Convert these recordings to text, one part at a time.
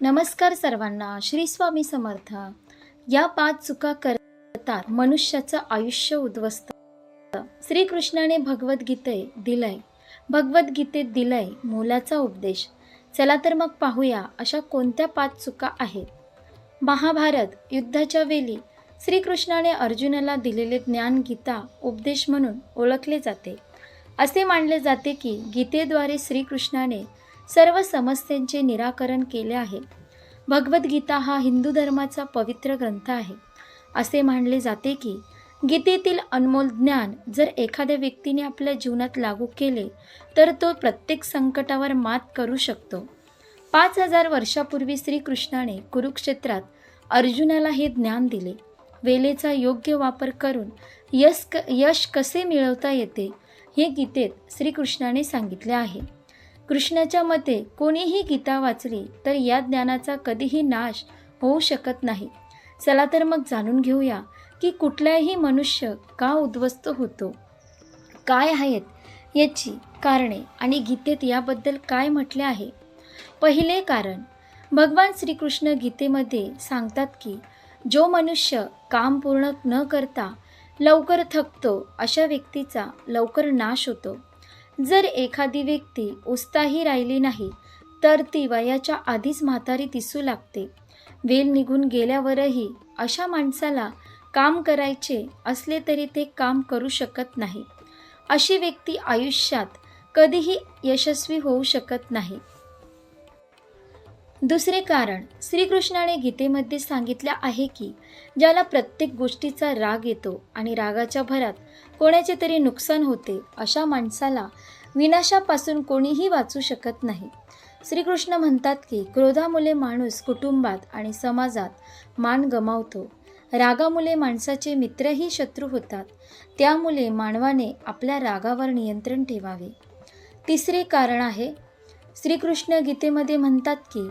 नमस्कार सर्वांना श्री स्वामी समर्थ. या पाच चुका करतात मनुष्याचं आयुष्य उद्ध्वस्त. श्रीकृष्णाने भगवद्गीते दिलंय. भगवद्गीतेत दिलंय मोलाचा उपदेश. चला तर मग पाहूया अशा कोणत्या पाच चुका आहेत. महाभारत युद्धाच्या वेळी श्रीकृष्णाने अर्जुनाला दिलेले ज्ञान गीता उपदेश म्हणून ओळखले जाते. असे मानले जाते की गीतेद्वारे श्रीकृष्णाने सर्व समस्यांचे निराकरण केले आहे. भगवद्गीता हा हिंदू धर्माचा पवित्र ग्रंथ आहे. असे मानले जाते की गीतेतील अनमोल ज्ञान जर एखाद्या व्यक्तीने आपल्या जीवनात लागू केले तर तो प्रत्येक संकटावर मात करू शकतो. पाच हजार वर्षापूर्वी श्रीकृष्णाने कुरुक्षेत्रात अर्जुनाला हे ज्ञान दिले. वेलेचा योग्य वापर करून यश क यश कसे मिळवता येते हे गीतेत श्रीकृष्णाने सांगितले आहे. कृष्णाच्या मते कोणीही गीता वाचली तर या ज्ञानाचा कधीही नाश होऊ शकत नाही. चला तर मग जाणून घेऊया की कुठलाही मनुष्य का उद्ध्वस्त होतो? काय आहेत याची कारणे आणि गीतेत याबद्दल काय म्हटले आहे? पहिले कारण भगवान श्रीकृष्ण गीतेमध्ये सांगतात की जो मनुष्य काम पूर्ण न करता लवकर थकतो अशा व्यक्तीचा लवकर नाश होतो. जर एखादी व्यक्ती उत्साही राहिली नाही तर ती वयाच्या आधीच म्हातारी दिसू लागते. वेल निघून गेल्यावरही अशा माणसाला काम करायचे असले तरी ते काम करू शकत नाही. अशी व्यक्ती आयुष्यात कधीही यशस्वी होऊ शकत नाही. दुसरे कारण श्रीकृष्णाने गीतेमध्ये सांगितले आहे की ज्याला प्रत्येक गोष्टीचा राग येतो आणि रागाच्या भरात कोणाचे तरी नुकसान होते अशा माणसाला विनाशापासून कोणीही वाचू शकत नाही. श्रीकृष्ण म्हणतात की क्रोधामुळे माणूस कुटुंबात आणि समाजात मान गमावतो. रागामुळे माणसाचे मित्रही शत्रू होतात. त्यामुळे मानवाने आपल्या रागावर नियंत्रण ठेवावे. तिसरे कारण आहे श्रीकृष्ण गीतेमध्ये म्हणतात की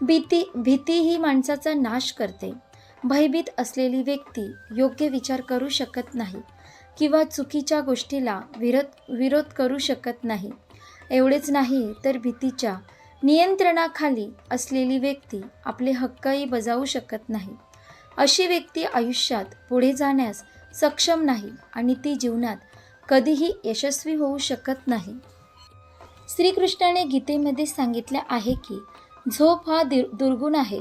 भीती भीती ही माणसाचा नाश करते. भयभीत असलेली व्यक्ती योग्य विचार करू शकत नाही. किंवा चुकीच्या गोष्टीला विरोध विरोध करू शकत नाही. एवढेच नाही तर भीतीच्या नियंत्रणाखाली असलेली व्यक्ती आपले हक्कही बजावू शकत नाही. अशी व्यक्ती आयुष्यात पुढे जाण्यास सक्षम नाही आणि ती जीवनात कधीही यशस्वी होऊ शकत नाही. श्रीकृष्णाने गीतेमध्ये सांगितले आहे की झोप हा दिर दुर्गुण आहे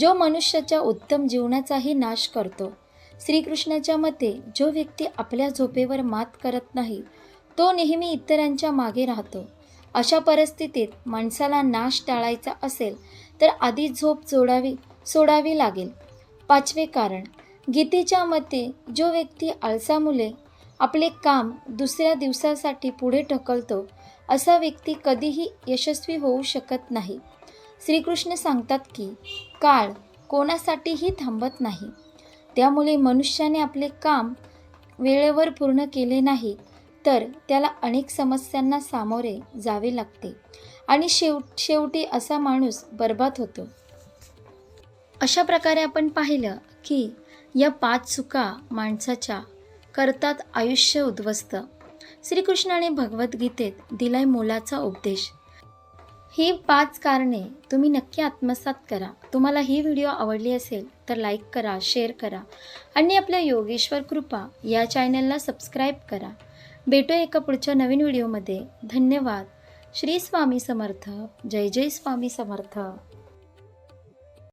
जो मनुष्याच्या उत्तम जीवनाचाही नाश करतो. श्रीकृष्णाच्या मते जो व्यक्ती आपल्या झोपेवर मात करत नाही तो नेहमी इतरांच्या मागे राहतो. अशा परिस्थितीत माणसाला नाश टाळायचा असेल तर आधी झोप जोडावी सोडावी लागेल. पाचवे कारण गीतेच्या मते जो व्यक्ती आळसामुळे आपले काम दुसऱ्या दिवसासाठी पुढे ढकलतो असा व्यक्ती कधीही यशस्वी होऊ शकत नाही. श्रीकृष्ण सांगतात की काळ कोणासाठीही थांबत नाही. त्यामुळे मनुष्याने आपले काम वेळेवर पूर्ण केले नाही तर त्याला अनेक समस्यांना सामोरे जावे लागते. आणि शेव शेवटी असा माणूस बर्बाद होतो. अशा प्रकारे आपण पाहिलं की या पाच चुका माणसाच्या करतात आयुष्य उद्ध्वस्त. श्रीकृष्णाने भगवद्गीतेत दिलाय मोलाचा उपदेश. ही पाच कारणे तुम्ही नक्की आत्मसात करा. तुम्हाला ही व्हिडिओ आवडली असेल तर लाईक करा शेअर करा आणि आपल्या योगेश्वर कृपा या चॅनलला सबस्क्राईब करा. भेटू एका पुढच्या नवीन व्हिडिओमध्ये. धन्यवाद. श्री स्वामी समर्थ. जय जय स्वामी समर्थ.